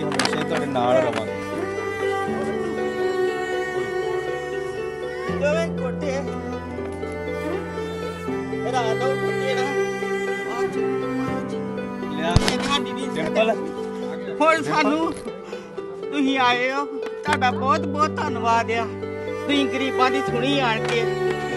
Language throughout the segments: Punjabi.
ਅਸੀਂ ਹਮੇਸ਼ਾ ਹੀ ਤੁਹਾਡੇ ਨਾਲ ਰਵਾਂਗੇ। ਦੋਵੇਂ ਕੋਟੇ ਰਾਤ ਨੂੰ। ਕੁੱਤੇ ਨਾ ਲਿਆ। ਸਾਡੀ ਨਹੀਂ ਡਿੰਪਲ ਹੁਣ ਸਾਨੂੰ ਤੁਸੀਂ ਆਏ ਹੋ। ਤੁਹਾਡਾ ਬਹੁਤ ਬਹੁਤ ਧੰਨਵਾਦ ਆ। ਤੁਸੀਂ ਗਰੀਬਾਂ ਦੀ ਸੁਣੀ ਆਣ ਕੇ।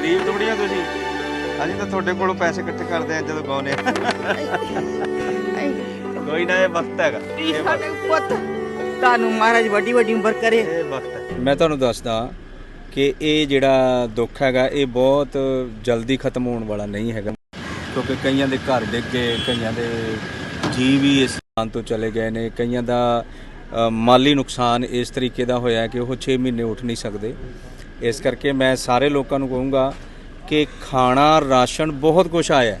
ਗਰੀਬ ਦੁਬੜੀਆਂ ਤੁਸੀਂ। ਅਸੀਂ ਤਾਂ ਤੁਹਾਡੇ ਕੋਲੋਂ ਪੈਸੇ ਇਕੱਠੇ ਕਰਦੇ ਆ ਜਦੋਂ ਗਾਉਨੇ ਆ। ਕੋਈ ਨਾ ਇਹ ਵਕਤ ਹੈਗਾ। ਤੁਸੀਂ ਇਹ ਵਕਤ ਸਾਡੇ ਪੁੱਤ ਤੁਹਾਨੂੰ ਮਹਾਰਾਜ ਵੱਡੀ ਵੱਡੀ ਉਮਰ ਕਰੇ। ਇਹ ਵਕਤ ਹੈ। ਮੈਂ ਤੁਹਾਨੂੰ ਦੱਸਦਾ ਕਿ ਇਹ ਜਿਹੜਾ ਦੁੱਖ ਹੈਗਾ ਇਹ ਬਹੁਤ ਜਲਦੀ ਖਤਮ ਹੋਣ ਵਾਲਾ ਨਹੀਂ ਹੈਗਾ। ਕਿਉਂਕਿ ਕਈਆਂ ਦੇ ਘਰ ਡਿੱਗ ਗਏ ਕਈਆਂ ਦੇ ਜੀ ਵੀ ਇਸ ਸਥਾਨ ਤੋਂ ਚਲੇ ਗਏ ਨੇ। ਕਈਆਂ ਦਾ ਮਾਲੀ ਨੁਕਸਾਨ ਇਸ ਤਰੀਕੇ ਦਾ ਹੋਇਆ ਕਿ ਉਹ 6 ਮਹੀਨੇ ਉੱਠ ਨਹੀਂ ਸਕਦੇ। ਇਸ ਕਰਕੇ ਮੈਂ ਸਾਰੇ ਲੋਕਾਂ ਨੂੰ ਕਹੂੰਗਾ ਕਿ ਖਾਣਾ ਰਾਸ਼ਨ ਬਹੁਤ ਕੁਝ ਆਇਆ ਹੈ।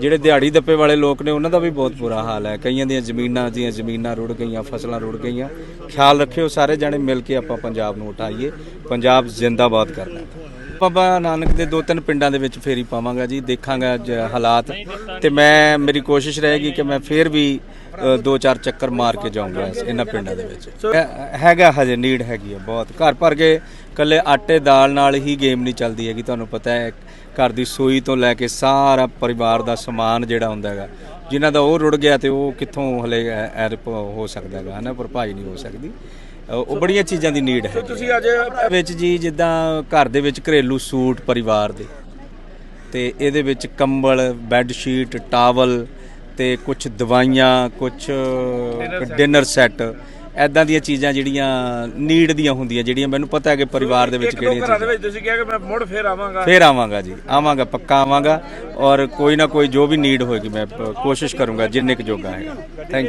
ਜਿਹੜੇ ਦਿਹਾੜੀ ਦੱਪੇ ਵਾਲੇ ਲੋਕ ਨੇ, ਉਹਨਾਂ ਦਾ ਵੀ ਬਹੁਤ ਬੁਰਾ ਹਾਲ ਹੈ। ਕਈਆਂ ਦੀਆਂ ਜ਼ਮੀਨਾਂ ਦੀਆਂ ਜ਼ਮੀਨਾਂ ਰੁੜ ਗਈਆਂ, ਫਸਲਾਂ ਰੁੜ ਗਈਆਂ। ਖਿਆਲ ਰੱਖਿਓ ਸਾਰੇ ਜਣੇ, ਮਿਲ ਕੇ ਆਪਾਂ ਪੰਜਾਬ ਨੂੰ ਉਠਾਈਏ। ਪੰਜਾਬ ਜ਼ਿੰਦਾਬਾਦ ਕਰਨਾ ਹੈ। ਬਾਬਾ ਨਾਨਕ ਦੇ ਦੋ ਤਿੰਨ ਪਿੰਡਾਂ ਦੇ ਵਿੱਚ ਫੇਰੀ ਪਾਵਾਂਗਾ ਜੀ ਦੇਖਾਂਗਾ ਹਾਲਾਤ। ਤੇ ਮੈਂ ਮੇਰੀ ਕੋਸ਼ਿਸ਼ ਰਹੇਗੀ ਕਿ ਮੈਂ ਫੇਰ ਵੀ ਦੋ ਚਾਰ ਚੱਕਰ ਮਾਰ ਕੇ ਜਾਊਂਗਾ ਇਹਨਾਂ ਪਿੰਡਾਂ ਦੇ ਵਿੱਚ। ਹੈਗਾ ਹਜੇ ਨੀਡ ਹੈਗੀ ਹੈ ਬਹੁਤ। ਘਰ ਭਰ ਕੇ ਕੱਲੇ ਆਟੇ ਦਾਲ ਨਾਲ ਹੀ ਗੇਮ ਨਹੀਂ ਚੱਲਦੀ ਹੈਗੀ ਤੁਹਾਨੂੰ ਪਤਾ ਹੈ। ਘਰ ਦੀ ਸੂਈ ਤੋਂ ਲੈ ਕੇ ਸਾਰਾ ਪਰਿਵਾਰ ਦਾ ਸਮਾਨ ਜਿਹੜਾ ਹੁੰਦਾ ਹੈਗਾ ਜਿਨ੍ਹਾਂ ਦਾ ਉਹ ਰੁੜ ਗਿਆ ਤੇ ਉਹ ਕਿੱਥੋਂ ਹਲੇ ਐਰਪ ਹੋ ਸਕਦਾ ਹੈਗਾ ਹਨਾ? ਭਰਪਾਈ ਨਹੀਂ ਹੋ ਸਕਦੀ। ਉਹ ਬੜੀਆਂ ਚੀਜ਼ਾਂ ਦੀ ਨੀਡ ਹੈ ਤੁਸੀਂ ਅੱਜ ਵਿੱਚ ਜੀ ਜਿੱਦਾਂ ਘਰ ਦੇ ਵਿੱਚ ਘਰੇਲੂ ਸੂਟ ਪਰਿਵਾਰ ਦੇ ਤੇ ਇਹਦੇ ਵਿੱਚ ਕੰਬਲ ਬੈੱਡ ਸ਼ੀਟ ਟਾਵਲ ਤੇ ਕੁਝ ਦਵਾਈਆਂ ਕੁਝ ਡਿਨਰ ਸੈੱਟ ਐਦਾਂ ਦੀਆਂ ਚੀਜ਼ਾਂ ਜਿਹੜੀਆਂ ਨੀਡ ਦੀਆਂ ਹੁੰਦੀਆਂ ਜਿਹੜੀਆਂ ਮੈਨੂੰ ਪਤਾ ਹੈ ਕਿ ਪਰਿਵਾਰ ਦੇ ਵਿੱਚ ਕਿਹੜੀਆਂ ਘਰਾਂ ਦੇ ਚੀਜ਼ਾਂ। ਵਿੱਚ ਤੁਸੀਂ ਕਿਹਾ ਕਿ ਮੈਂ ਮੁੜ ਫੇਰ ਆਵਾਂਗਾ। ਫੇਰ ਆਵਾਂਗਾ ਜੀ ਆਵਾਂਗਾ ਪੱਕਾ ਆਵਾਂਗਾ ਔਰ ਕੋਈ ਨਾ ਕੋਈ ਜੋ ਵੀ ਨੀਡ ਹੋਏਗੀ ਮੈਂ ਕੋਸ਼ਿਸ਼ ਕਰੂੰਗਾ ਜਿੰਨੇ ਕੁ ਜੋਗਾ ਹੈ ਥੈਂਕ ਯੂ